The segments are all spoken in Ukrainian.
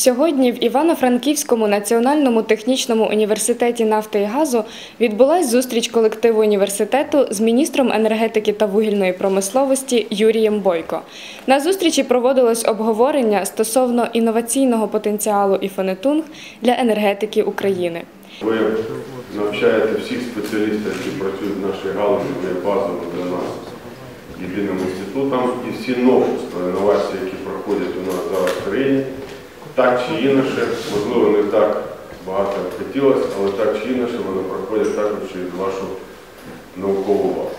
Сьогодні в Івано-Франківському національному технічному університеті нафти і газу відбулась зустріч колективу університету з міністром енергетики та вугільної промисловості Юрієм Бойко. На зустрічі проводилось обговорення стосовно інноваційного потенціалу Іфонетунг для енергетики України. Ви навчаєте всіх спеціалістів, які працюють в нашій галузі, вони базово для нас єдиним інститутом. І всі новшества, інновації, які проходять у нас зараз в країні, так чи інакше, можливо, не так багато хотілося, але так чи інакше вони проходять також через вашу наукову базу.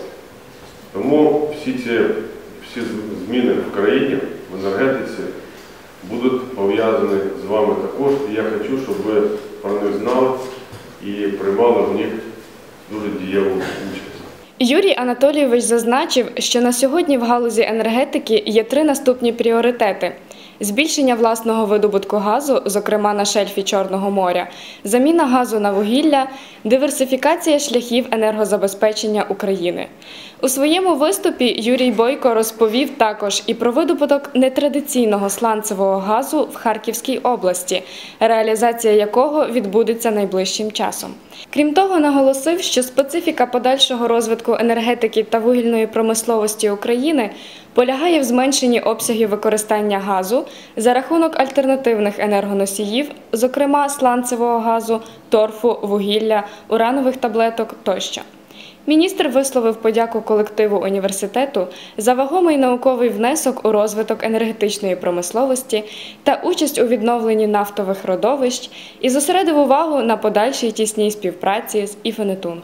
Тому всі ці всі зміни в країні, в енергетиці будуть пов'язані з вами також. І я хочу, щоб ви про них знали і приймали в них дуже дієву участь. Юрій Анатолійович зазначив, що на сьогодні в галузі енергетики є три наступні пріоритети: збільшення власного видобутку газу, зокрема на шельфі Чорного моря, заміна газу на вугілля, диверсифікація шляхів енергозабезпечення України. У своєму виступі Юрій Бойко розповів також і про видобуток нетрадиційного сланцевого газу в Харківській області, реалізація якого відбудеться найближчим часом. Крім того, наголосив, що специфіка подальшого розвитку енергетики та вугільної промисловості України полягає в зменшенні обсягів використання газу за рахунок альтернативних енергоносіїв, зокрема сланцевого газу, торфу, вугілля, уранових таблеток тощо. Міністр висловив подяку колективу університету за вагомий науковий внесок у розвиток енергетичної промисловості та участь у відновленні нафтових родовищ і зосередив увагу на подальшій тісній співпраці з Іфенетунг.